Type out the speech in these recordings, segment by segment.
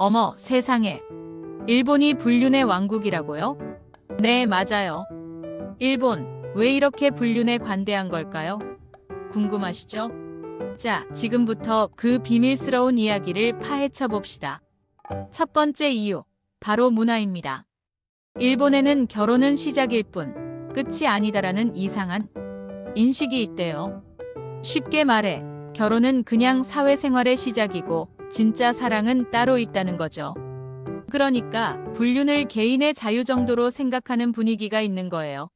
어머, 세상에. 일본이 불륜의 왕국이라고요? 네, 맞아요. 일본, 왜 이렇게 불륜에 관대한 걸까요? 궁금하시죠? 자, 지금부터 그 비밀스러운 이야기를 파헤쳐 봅시다. 첫 번째 이유, 바로 문화입니다. 일본에는 결혼은 시작일 뿐, 끝이 아니다라는 이상한 인식이 있대요. 쉽게 말해, 결혼은 그냥 사회생활의 시작이고, 진짜 사랑은 따로 있다는 거죠. 그러니까 불륜을 개인의 자유 정도로 생각하는 분위기가 있는 거예요.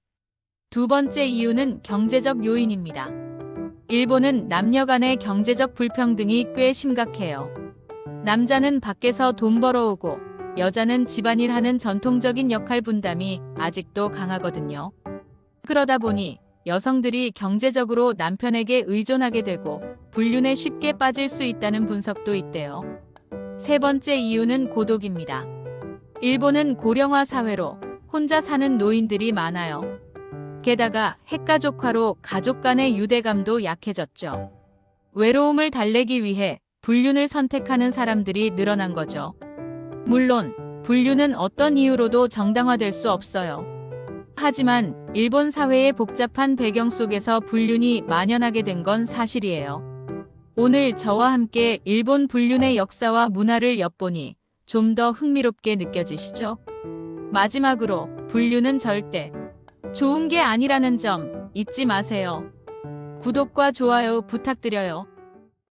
두 번째 이유는 경제적 요인입니다. 일본은 남녀 간의 경제적 불평등이 꽤 심각해요. 남자는 밖에서 돈 벌어오고 여자는 집안일 하는 전통적인 역할 분담이 아직도 강하거든요. 그러다 보니 여성들이 경제적으로 남편에게 의존하게 되고 불륜에 쉽게 빠질 수 있다는 분석도 있대요. 세 번째 이유는 고독입니다. 일본은 고령화 사회로 혼자 사는 노인들이 많아요. 게다가 핵가족화로 가족 간의 유대감도 약해졌죠. 외로움을 달래기 위해 불륜을 선택하는 사람들이 늘어난 거죠. 물론 불륜은 어떤 이유로도 정당화될 수 없어요. 하지만 일본 사회의 복잡한 배경 속에서 불륜이 만연하게 된 건 사실이에요. 오늘 저와 함께 일본 불륜의 역사와 문화를 엿보니 좀 더 흥미롭게 느껴지시죠? 마지막으로 불륜은 절대 좋은 게 아니라는 점 잊지 마세요. 구독과 좋아요 부탁드려요.